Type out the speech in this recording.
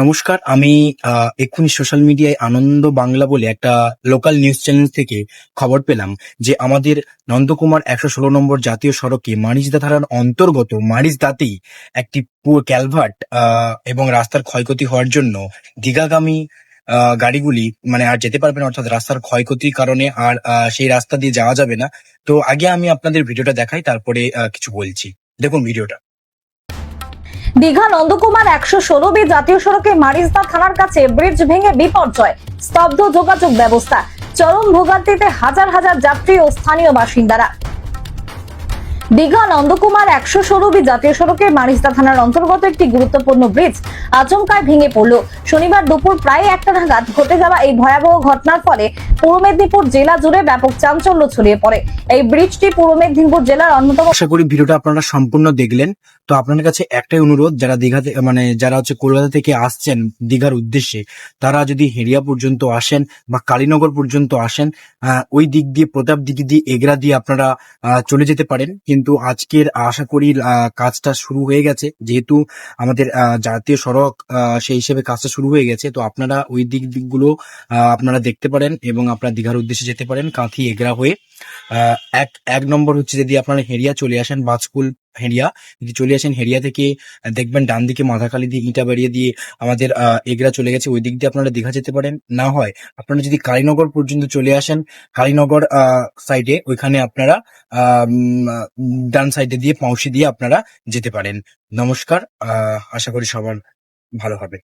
নমস্কার, আমি এক্ষুনি সোশ্যাল মিডিয়ায় আনন্দ বাংলা বলে একটা লোকাল নিউজ চ্যানেল থেকে খবর পেলাম যে আমাদের নন্দকুমার একশো ষোলো নম্বর জাতীয় সড়কে মারিজদা থানার অন্তর্গত মারিজদাতেই একটি ক্যালভার্ট এবং রাস্তার ক্ষয়ক্ষতি হওয়ার জন্য দীঘাগামী গাড়িগুলি মানে আর যেতে পারবে না, অর্থাৎ রাস্তার ক্ষয়ক্ষতির কারণে আর সেই রাস্তা দিয়ে যাওয়া যাবে না। তো আগে আমি আপনাদের ভিডিওটা দেখাই, তারপরে কিছু বলছি। দেখুন ভিডিওটা। দীঘা নন্দকুমার একশো ষোলো বি জাতীয় সড়কে মারিজদা থানার কাছে ব্রিজ ভেঙে বিপর্যয়, স্তব্ধ যোগাযোগ ব্যবস্থা, চরম ভোগান্তিতে হাজার হাজার যাত্রী ও স্থানীয় বাসিন্দারা। দীঘা নন্দকুমার একশো ষোলো বি জাতীয় সড়কে মারিজদা থানার অন্তর্গত একটি গুরুত্বপূর্ণ ব্রিজ আচমকায় ভেঙে পড়ল। শনিবার দুপুর প্রায় একটা নাগাদ ঘটে যাওয়া এই ভয়াবহ ঘটনার ফলে পূর্ব মেদিনীপুর জেলা জুড়ে ব্যাপক চাঞ্চল্য ছড়িয়ে পড়ে। এই ব্রিজটি পূর্ব মেদিনীপুর জেলার অন্যতম আশা করি ভিডিওটা আপনারা সম্পূর্ণ দেখলেন। তো আপনাদের কাছে একটাই অনুরোধ, যারা দীঘাতে মানে যারা হচ্ছে কলকাতা থেকে আসছেন দীঘার উদ্দেশ্যে, তারা যদি হেরিয়া পর্যন্ত আসেন বা কালীনগর পর্যন্ত আসেন ওই দিক দিয়ে, প্রতাপ দিক দিয়ে, এগরা দিয়ে আপনারা চলে যেতে পারেন। কিন্তু আজকের আশা করি কাজটা শুরু হয়ে গেছে। যেহেতু আমাদের জাতীয় সড়ক সেই হিসেবে কাজটা শুরু হয়ে গেছে, তো আপনারা ওই দিক দিকগুলো আপনারা দেখতে পারেন এবং আপনারা দীঘার উদ্দেশ্যে যেতে পারেন কাঁথি এগরা হয়ে এক এক নম্বর হচ্ছে যদি আপনারা হেরিয়া চলে আসেন বাজকুল হেরিয়া যদি চলে আসেন হেরিয়া থেকে, দেখবেন ডান দিকে মাথাখালি দিয়ে ইটা বেরিয়ে দিয়ে আমাদের এগরা চলে গেছে। ওই দিক দিয়ে আপনারা দীঘা যেতে পারেন। না হয় আপনারা যদি কালীনগর পর্যন্ত চলে আসেন, কালীনগর সাইডে ওইখানে আপনারা ডান সাইডে দিয়ে পাউসি দিয়ে আপনারা যেতে পারেন। নমস্কার আশা করি সবার ভালো হবে।